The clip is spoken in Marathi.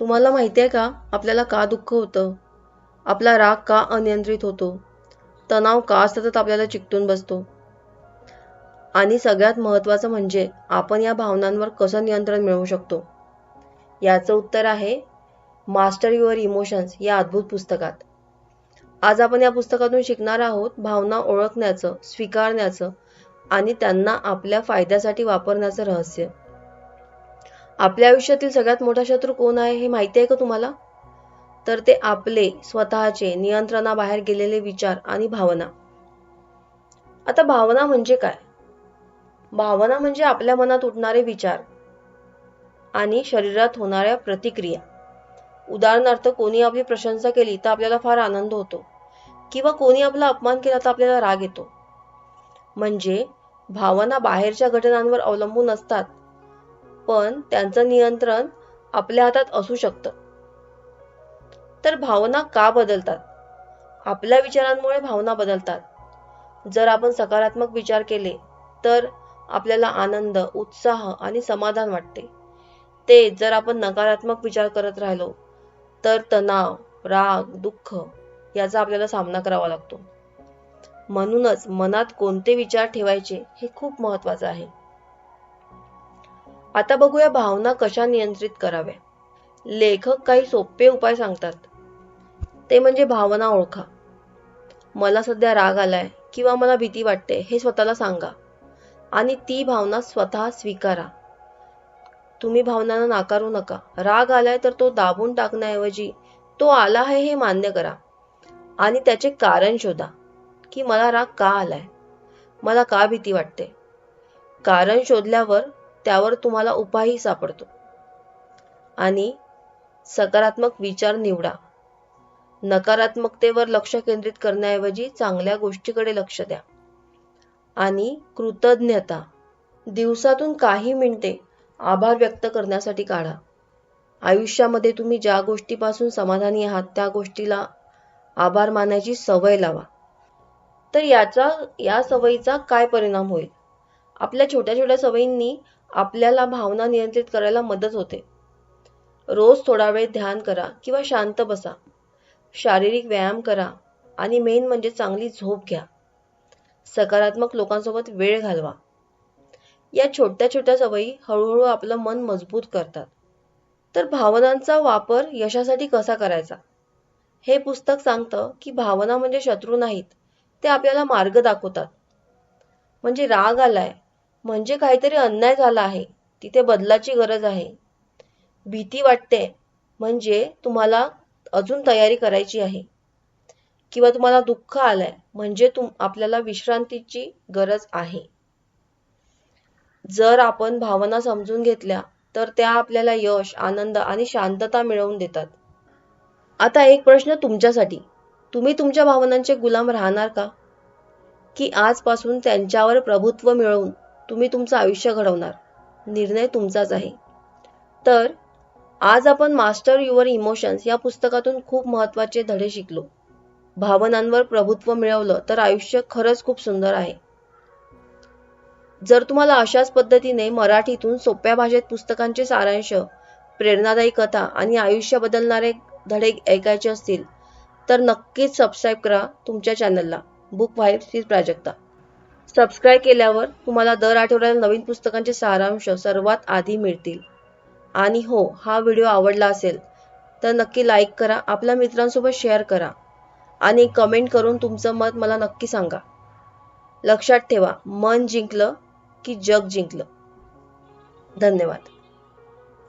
तुम्हाला माहिती आहे का? आपल्याला का दुःख होतं? आपला राग का अनियंत्रित होतो? तणाव का सतत आपल्याला चिकटून बसतो? आणि सगळ्यात महत्त्वाचं म्हणजे आपण या भावनांवर कसं नियंत्रण मिळवू शकतो? याचं उत्तर आहे मास्टर युअर इमोशन्स या अद्भुत पुस्तकात. आज आपण या पुस्तकातून शिकणार आहोत भावना ओळखण्याचं स्वीकारण्याचं आणि त्यांना आपल्या फायद्यासाठी वापरण्याचं रहस्य. आपल्या आयुष्यातील सगळ्यात मोठा शत्रू कोण आहे हे माहिती आहे का तुम्हाला? तर ते आपले स्वतःचे नियंत्रणाबाहेर गेलेले विचार आणि भावना. आता भावना म्हणजे काय? भावना म्हणजे आपल्या मनात उठणारे विचार आणि शरीरात होणाऱ्या प्रतिक्रिया. उदाहरणार्थ कोणी आपली प्रशंसा केली तर आपल्याला फार आनंद होतो किंवा कोणी आपला अपमान केला तर आपल्याला राग येतो. म्हणजे भावना बाहेरच्या घटनांवर अवलंबून असतात पण त्यांचं नियंत्रण आपल्या हातात असू शकतं. तर भावना का बदलतात? आपल्या विचारांमुळे भावना बदलतात. जर आपण सकारात्मक विचार केले तर आपल्याला आनंद उत्साह आणि समाधान वाटते. ते जर आपण नकारात्मक विचार करत राहिलो तर तणाव राग दुःख याचा आपल्याला सामना करावा लागतो. म्हणूनच मनात कोणते विचार ठेवायचे हे खूप महत्वाचं आहे. आता बघूया भावना कशा नियंत्रित कराव्या. लेखक काही सोपे उपाय सांगतात. ते म्हणजे भावना ओळखा. मला सध्या राग आलाय किंवा मला भीती वाटते हे स्वतःला सांगा. आणि ती भावना स्वतः स्वीकारा. तुम्ही भावनांना नाकारू नका. राग आलाय तर तो दाबून टाकण्याऐवजी तो आला आहे हे मान्य करा. आणि त्याचे कारण शोधा की मला राग का आलाय? मला का भीती वाटते? कारण शोधल्यावर त्यावर तुम्हाला उपायही सापडतो. आणि सकारात्मक विचार निवडा. नकारात्मकतेवर लक्ष केंद्रित करण्याऐवजी चांगल्या गोष्टीकडे लक्ष द्या. आणि कृतज्ञता. दिवसातून काही मिनिटे आभार व्यक्त करण्यासाठी काढा. आयुष्यामध्ये तुम्ही ज्या गोष्टीपासून समाधानी आहात त्या गोष्टीला आभार मानायची सवय लावा. तर याचा या सवयीचा काय परिणाम होईल? आपल्या छोट्या छोट्या सवयींनी आपल्याला भावना नियंत्रित करायला मदत होते. रोज थोडा वेळ ध्यान करा किंवा शांत बसा. शारीरिक व्यायाम करा आणि मेन म्हणजे चांगली झोप घ्या. सकारात्मक लोकांसोबत वेळ घालवा. या छोट्या छोट्या सवयी हळूहळू आपलं मन मजबूत करतात. तर भावनांचा वापर यशासाठी कसा करायचा? हे पुस्तक सांगतं की भावना म्हणजे शत्रू नाहीत ते आपल्याला मार्ग दाखवतात. म्हणजे राग आलाय म्हणजे काहीतरी अन्याय झाला आहे. तिथे बदलाची गरज आहे. भीती वाटते म्हणजे तुम्हाला अजून तयारी करायची आहे. किंवा तुम्हाला दुःख आलंय म्हणजे तुम आपल्याला विश्रांतीची गरज आहे. जर आपण भावना समजून घेतल्या तर त्या आपल्याला यश आनंद आणि शांतता मिळवून देतात. आता एक प्रश्न तुमच्यासाठी. तुम्ही तुमच्या भावनांचे गुलाम राहणार का? की आजपासून त्यांच्यावर प्रभुत्व मिळवून तुम्ही तुमचं आयुष्य घडवणार. निर्णय तुमचाच आहे. तर आज आपण मास्टर युअर इमोशन्स या पुस्तकातून खूप महत्त्वाचे धडे शिकलो. भावनांवर प्रभुत्व मिळवलं तर आयुष्य खरंच खूप सुंदर आहे. जर तुम्हाला अशाच पद्धतीने मराठीतून सोप्या भाषेत पुस्तकांचे सारांश प्रेरणादायी कथा आणि आयुष्य बदलणारे धडे ऐकायचे असतील तर नक्कीच सबस्क्राईब करा तुमच्या चॅनलला बुक व्हाईब्स ही प्राजक्ता सबस्क्राईब केल्यावर तुम्हाला दर आठवड्याला नवीन पुस्तकांचे सारांश सर्वात आधी मिळतील. आणि हो हा व्हिडिओ आवडला असेल तर नक्की लाईक करा आपल्या मित्रांसोबत शेअर करा. आणि कमेंट करून तुमचं मत मला नक्की सांगा. लक्षात ठेवा मन जिंकलं की जग जिंकलं. धन्यवाद.